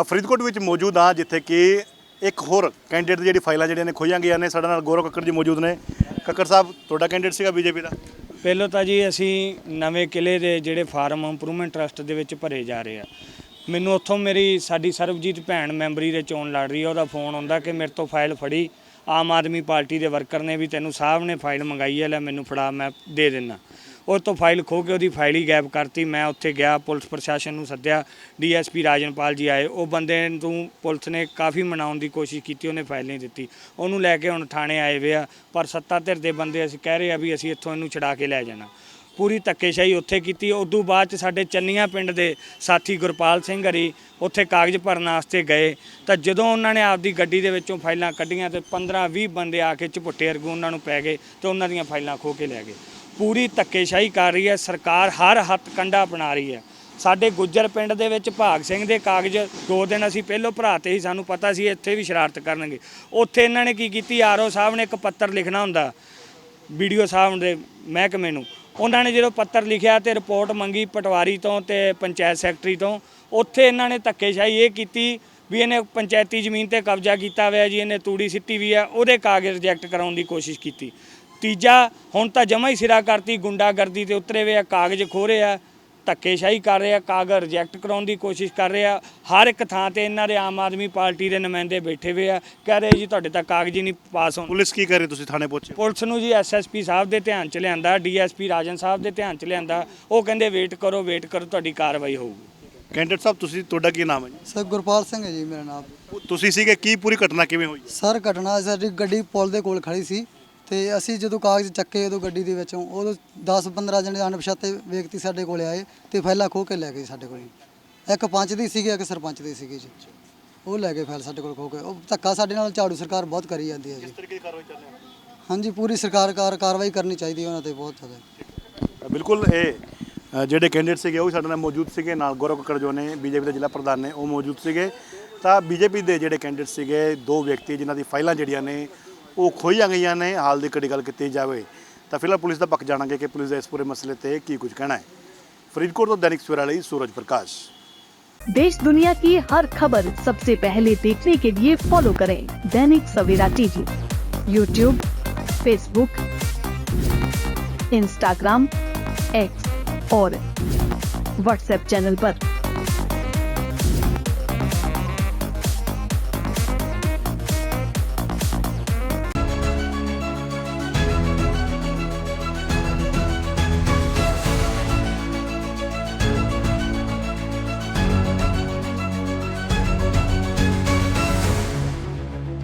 ਅ, ਫਰੀਦਕੋਟ ਵਿੱਚ ਮੌਜੂਦ ਹਾਂ ਜਿੱਥੇ ਕਿ ਇੱਕ ਹੋਰ ਕੈਂਡੀਡੇਟ ਦੀ ਜਿਹੜੀ ਫਾਈਲਾਂ ਜਿਹੜੀਆਂ ਨੇ ਖੋਈਆਂ ਗਈਆਂ ਨੇ ਸਾਡੇ ਨਾਲ ਗੌਰਵ ਕੱਕੜ ਜੀ ਮੌਜੂਦ ਨੇ। ਕੱਕੜ ਸਾਹਿਬ ਤੁਹਾਡਾ ਕੈਂਡੀਡੇਟ ਸੀਗਾ ਬੀਜੇਪੀ ਦਾ? ਪਹਿਲੋਂ ਤਾਂ ਜੀ ਅਸੀਂ ਨਵੇਂ ਕਿਲੇ ਦੇ ਜਿਹੜੇ ਫਾਰਮ ਇੰਪਰੂਵਮੈਂਟ ਟਰਸਟ ਦੇ ਵਿੱਚ ਭਰੇ ਜਾ ਰਹੇ ਆ। ਮੈਨੂੰ ਉੱਥੋਂ ਮੇਰੀ ਸਾਡੀ ਸਰਬਜੀਤ ਭੈਣ ਮੈਂਬਰੀ ਦੇ ਚੋਣ ਲੜ ਰਹੀ ਆ ਉਹਦਾ ਫੋਨ ਆਉਂਦਾ ਕਿ ਮੇਰੇ ਤੋਂ ਫਾਈਲ ਫੜੀ। ਆਮ ਆਦਮੀ ਪਾਰਟੀ ਦੇ ਵਰਕਰ ਨੇ ਵੀ ਤੈਨੂੰ ਸਾਹਿਬ ਨੇ ਫਾਈਲ ਮੰਗਾਈ ਹੈ ਲੈ ਮੈਨੂੰ ਫੜਾ ਮੈਂ ਦੇ ਦਿੰਦਾ ਉਹ ਤੋਂ ਫਾਈਲ ਖੋ ਕੇ ਉਹਦੀ ਫਾਈਲ ਹੀ ਗਾਇਬ ਕਰਤੀ। ਮੈਂ ਉੱਥੇ ਗਿਆ, ਪੁਲਿਸ ਪ੍ਰਸ਼ਾਸਨ ਨੂੰ ਸੱਦਿਆ, ਡੀਐਸਪੀ ਰਾਜਨਪਾਲ ਜੀ ਆਏ। ਉਹ ਬੰਦੇ ਨੂੰ ਪੁਲਿਸ ਨੇ ਕਾਫੀ ਮਨਾਉਣ ਦੀ ਕੋਸ਼ਿਸ਼ ਕੀਤੀ, ਉਹਨੇ ਫਾਈਲ ਨਹੀਂ ਦਿੱਤੀ। ਉਹਨੂੰ ਲੈ ਕੇ ਹੁਣ ਥਾਣੇ ਆਏ ਵੇ ਆ, ਪਰ ਸੱਤਾ ਧਿਰ ਦੇ ਬੰਦੇ ਅਸੀਂ ਕਹਿ ਰਹੇ ਆ ਵੀ ਅਸੀਂ ਇੱਥੋਂ ਇਹਨੂੰ ਛਡਾ ਕੇ ਲੈ ਜਾਣਾ। ਪੂਰੀ ਧੱਕੇਸ਼ਾਹੀ ਉੱਥੇ ਕੀਤੀ। ਉਦੋਂ ਬਾਅਦ ਚ ਸਾਡੇ ਚੰਨੀਆਂ ਪਿੰਡ ਦੇ ਸਾਥੀ ਗੁਰਪਾਲ ਸਿੰਘ ਹਰੀ ਉੱਥੇ ਕਾਗਜ਼ ਭਰਨ ਵਾਸਤੇ ਗਏ। ਤਾਂ ਜਦੋਂ ਉਹਨਾਂ ਨੇ ਆਪਦੀ ਗੱਡੀ ਦੇ ਵਿੱਚੋਂ ਫਾਈਲਾਂ ਕੱਢੀਆਂ ਤੇ 15 20 ਬੰਦੇ ਆ ਕੇ ਝਪੁੱਟੇ ਵਰਗੂ ਉਹਨਾਂ ਨੂੰ ਪੈ ਗਏ ਤੇ ਉਹਨਾਂ ਦੀਆਂ ਫਾਈਲਾਂ ਖੋ ਕੇ ਲੈ ਗਏ। ਪੂਰੀ ਧੱਕੇਸ਼ਾਹੀ ਕਰ ਰਹੀ ਹੈ। ਸਰਕਾਰ ਹਰ ਹੱਥ ਕੰਡਾ ਅਪਣਾ ਰਹੀ ਹੈ। ਸਾਡੇ ਗੁੱਜਰ ਪਿੰਡ ਦੇ ਵਿੱਚ ਭਾਗ ਸਿੰਘ ਦੇ ਕਾਗਜ਼ ਦੋ ਦਿਨ ਅਸੀਂ ਪਹਿਲੋਂ ਭਰਾਤੇ ਸੀ ਸਾਨੂੰ ਪਤਾ ਸੀ, ਇੱਥੇ ਵੀ ਸ਼ਰਾਰਤ ਕਰਨਗੇ। ਉੱਥੇ ਇਹਨਾਂ ਨੇ ਕੀ ਕੀਤੀ? ਆਰਓ ਸਾਹਿਬ ਨੇ ਇੱਕ ਪੱਤਰ ਲਿਖਣਾ ਹੁੰਦਾ ਵੀਡੀਓ ਸਾਹਿਬ ਦੇ ਮਹਿਕਮੇ ਨੂੰ। ਉਹਨਾਂ ਨੇ ਜਦੋਂ ਪੱਤਰ ਲਿਖਿਆ ਤੇ ਰਿਪੋਰਟ ਮੰਗੀ ਪਟਵਾਰੀ ਤੋਂ ਤੇ ਪੰਚਾਇਤ ਸੈਕਟਰੀ ਤੋਂ, ਉੱਥੇ ਇਹਨਾਂ ਨੇ ਧੱਕੇਸ਼ਾਹੀ ਇਹ ਕੀਤੀ ਵੀ ਇਹਨੇ ਪੰਚਾਇਤੀ ਜ਼ਮੀਨ ਤੇ ਕਬਜ਼ਾ ਕੀਤਾ ਹੋਇਆ ਜੀ, ਇਹਨੇ ਤੂੜੀ ਸਿੱਟੀ ਵੀ ਹੈ, ਉਹਦੇ ਕਾਗਜ਼ ਰਿਜੈਕਟ ਕਰਾਉਣ ਦੀ ਕੋਸ਼ਿਸ਼ ਕੀਤੀ। ਤੀਜਾ ਹੁਣ ਤਾਂ ਜਮਾ ਹੀ ਸਿਰਾ ਕਰਤੀ ਗੁੰਡਾਗਰਦੀ ਤੇ ਉਤਰੇ ਹੋਏ ਆ ਕਾਗਜ਼ ਖੋਹ ਰਹੇ ਆ ਧੱਕੇਸ਼ਾਹੀ ਕਰ ਰਹੇ ਆ ਕਾਗਜ਼ ਰਿਜੈਕਟ ਕਰਾਉਣ ਦੀ ਕੋਸ਼ਿਸ਼ ਕਰ ਰਹੇ ਆ ਹਰ ਇੱਕ ਥਾਂ ਤੇ ਇਹਨਾਂ ਦੇ ਆਮ ਆਦਮੀ ਪਾਰਟੀ ਦੇ ਨੁਮਾਇੰਦੇ ਬੈਠੇ ਹੋਏ ਆ ਕਹਿ ਰਹੇ ਜੀ ਤੁਹਾਡੇ ਤਾਂ ਕਾਗਜ਼ ਹੀ ਨਹੀਂ ਪਾਸ ਹੋਣ। ਪੁਲਿਸ ਕੀ ਕਰ ਰਹੀ ਤੁਸੀਂ ਥਾਣੇ ਪਹੁੰਚੇ? ਪੁਲਿਸ ਨੂੰ ਜੀ ਐਸਐਸਪੀ ਸਾਹਿਬ ਦੇ ਧਿਆਨ ਚ ਲਿਆਂਦਾ ਡੀਐਸਪੀ ਰਾਜਨ ਸਾਹਿਬ ਦੇ ਧਿਆਨ ਚ ਲਿਆਂਦਾ ਉਹ ਕਹਿੰਦੇ ਵੇਟ ਕਰੋ ਵੇਟ ਕਰੋ ਤੁਹਾਡੀ ਕਾਰਵਾਈ ਹੋਊਗੀ। ਕੈਂਡੀਡੇਟ ਸਾਹਿਬ ਤੁਸੀਂ ਤੁਹਾਡਾ ਕੀ ਨਾਮ ਹੈ ਜੀ? ਸਰ ਗੁਰਪਾਲ ਸਿੰਘ ਹੈ ਜੀ ਮੇਰਾ ਨਾਮ। ਤੁਸੀਂ ਸੀਗੇ ਕੀ ਪੂਰੀ ਘਟਨਾ ਕਿਵੇਂ ਹੋਈ? ਸਰ ਘਟਨਾ ਸਾਡੀ ਗੱਡੀ ਪੁਲ ਦੇ ਕੋਲ ਖੜੀ ਸੀ। ਤੇ ਅਸੀਂ ਜਦੋਂ ਕਾਗਜ਼ ਚੱਕੇ ਉਦੋਂ ਗੱਡੀ ਦੇ ਵਿੱਚੋਂ ਉਦੋਂ 10-15 ਜਣੇ ਅਣਪਛਾਤੇ ਵਿਅਕਤੀ ਸਾਡੇ ਕੋਲ ਆਏ ਤੇ ਫਾਈਲਾਂ ਖੋਹ ਕੇ ਲੈ ਗਏ ਸਾਡੇ ਕੋਲ। ਇੱਕ ਪੰਚ ਦੀ ਸੀਗੀ ਇੱਕ ਸਰਪੰਚ ਦੀ ਸੀਗੀ ਜੀ। ਉਹ ਲੈ ਗਏ ਫਾਈਲ ਸਾਡੇ ਕੋਲ ਖੋਹ ਕੇ। ਉਹ ਧੱਕਾ ਸਾਡੇ ਨਾਲ ਝਾੜੂ ਸਰਕਾਰ ਬਹੁਤ ਕਰੀ ਜਾਂਦੀ ਹੈ ਜੀ। ਤਰੀਕੇ ਦੀ ਕਾਰਵਾਈ ਚੱਲ ਰਹੀ ਹੈ? ਹਾਂਜੀ ਪੂਰੀ ਸਰਕਾਰ ਕਾਰ ਕਾਰਵਾਈ ਕਰਨੀ ਚਾਹੀਦੀ ਹੈ ਉਹਨਾਂ ਤੇ ਬਹੁਤ ਜ਼ਿਆਦਾ। ਬਿਲਕੁਲ ਇਹ ਅ, ਜਿਹੜੇ ਕੈਂਡੀਡੇਟ ਸੀਗੇ ਉਹ ਵੀ ਸਾਡੇ ਨਾਲ ਮੌਜੂਦ ਸੀਗੇ। ਨਾਲ ਗੌਰਵ ਕੱਕੜ ਜੋ ਨੇ ਬੀਜੇਪੀ ਦੇ ਜ਼ਿਲ੍ਹਾ ਪ੍ਰਧਾਨ ਨੇ ਉਹ ਮੌਜੂਦ ਸੀਗੇ। ਤਾਂ ਬੀਜੇਪੀ ਦੇ ਜਿਹੜੇ ਕੈਂਡੀਡੇਟ ਸੀਗੇ ਦੋ ਵਿਅਕਤੀ ਜਿਨ੍ਹਾਂ ਦੀ ਫਾਈਲਾਂ ਜਿਹੜੀਆਂ ਨੇ ਉਹ ਖੋਈਆਂ ਗਈਆਂ ਨੇ ਹਾਲ ਦੀ ਘੜੀ ਗੱਲ ਕੀਤੀ ਜਾਵੇ ਤਾਂ ਫਿਲਹਾਲ ਪੁਲਿਸ ਦਾ ਪੱਖ ਜਾਣਾਂਗੇ ਕਿ ਪੁਲਿਸ ਦਾ ਇਸ ਪੂਰੇ ਮਸਲੇ ਤੇ ਕੀ ਕੁਝ ਕਹਿਣਾ ਹੈ ਫਰੀਦਕੋਟ ਤੋਂ ਦੈਨਿਕ ਸਵੇਰਾ ਲਈ ਸੂਰਜ ਪ੍ਰਕਾਸ਼ देश दुनिया की हर खबर सबसे पहले देखने के लिए फॉलो करें Dainik Savera TV YouTube Facebook Instagram X और व्हाट्सएप चैनल पर।